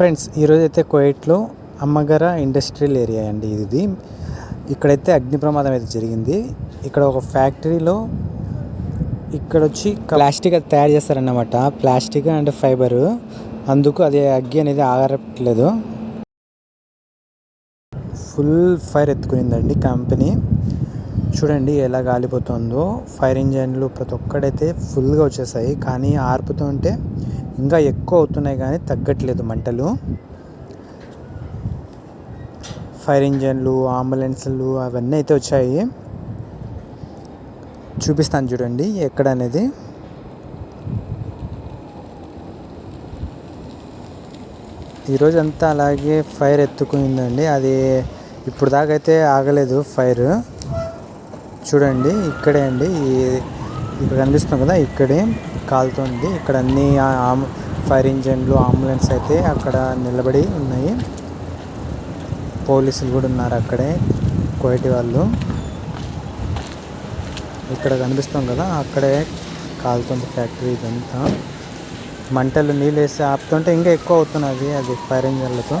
Friends ఈరోజు అయితే కోయిట్లో అమ్మగర industrial area అండి ఇది. ఇక్కడైతే అగ్ని ప్రమాదం అయితే జరిగింది. ఇక్కడ ఒక ఫ్యాక్టరీలో ఇక్కడ వచ్చి ప్లాస్టిక్ అది తయారు చేస్తారన్నమాట. Plastic and fibre. అందుకు అది అగ్గి అనేది ఆగరట్లేదు. ఫుల్ ఫైర్ ఎత్తుకునిందండి కంపెనీ. చూడండి ఎలా గాలిపోతుందో. ఫైర్ ఇంజన్లు ప్రతి ఒక్కడైతే ఫుల్గా వచ్చేసాయి. కానీ ఆర్పుతుంటే ఇంకా ఎక్కువ అవుతున్నాయి కానీ తగ్గట్లేదు మంటలు. ఫైర్ ఇంజన్లు అంబులెన్స్లు అవన్నీ అయితే వచ్చాయి. చూపిస్తాను చూడండి ఎక్కడ అనేది. ఈరోజు అంతా అలాగే ఫైర్ ఎత్తుకుందండి. అది ఇప్పుడు దాకా అయితే ఆగలేదు ఫైర్. చూడండి ఇక్కడే అండి. ఈ- ఇక్కడ కనిపిస్తుంది కదా ఇక్కడే కాలుతుంది ఇక్కడ అన్ని ఆ- ఫైర్ ఇంజన్లు అంబులెన్స్ అయితే అక్కడ నిలబడి ఉన్నాయి. పోలీసులు కూడా ఉన్నారు అక్కడే కోయటి వాళ్ళు. ఇక్కడ కనిపిస్తాం కదా అక్కడే కాలుతుంది ఫ్యాక్టరీ ఇదంతా. మంటలు నీళ్ళు వేసి ఆపుతుంటే ఇంకా ఎక్కువ అవుతున్నది అది ఫైర్ ఇంజన్లతో.